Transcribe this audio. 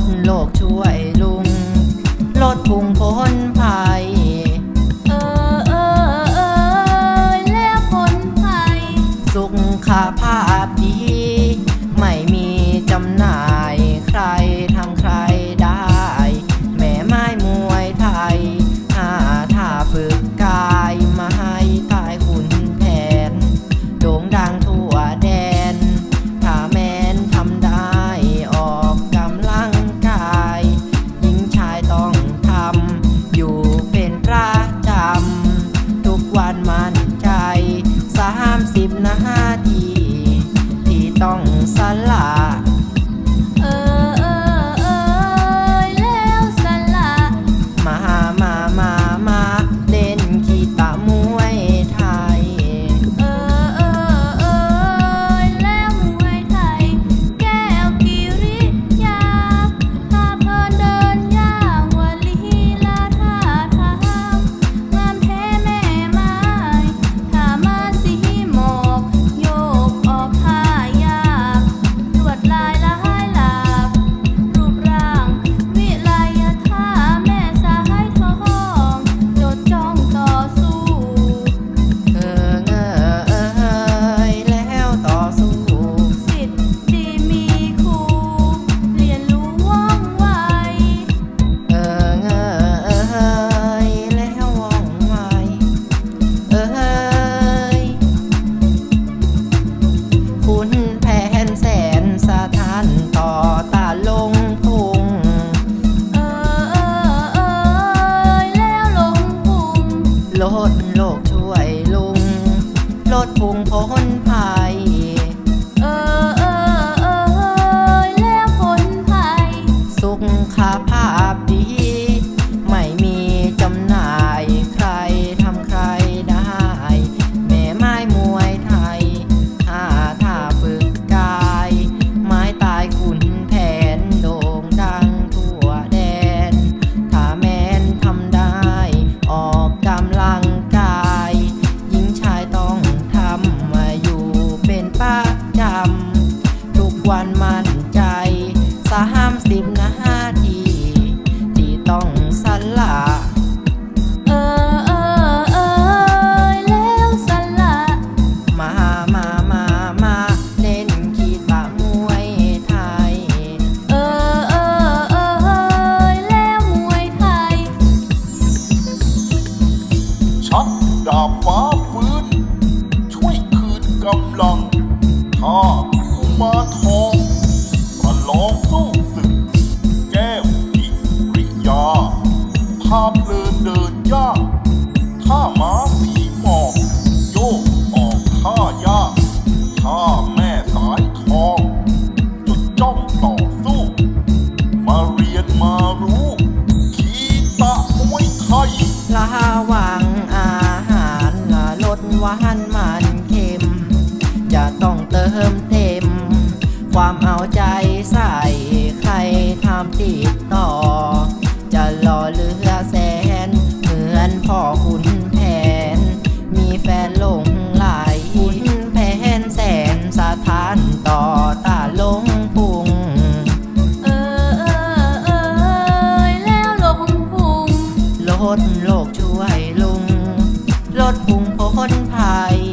ดโลกช่วยลุง ลดพุงพ้นภัยเออเออเออแล้วพ้นภัย สุขภาพดี สลา มั่นใจสามสิบนาทีที่ต้องสลาเออเออเออแล้วสลามามามามาเน้นขีตามวยไทย เออเออเออแล้วมวยไทย ชักดาบฟ้าฟื้น ช่วยคืนกำลังท่า อนไทย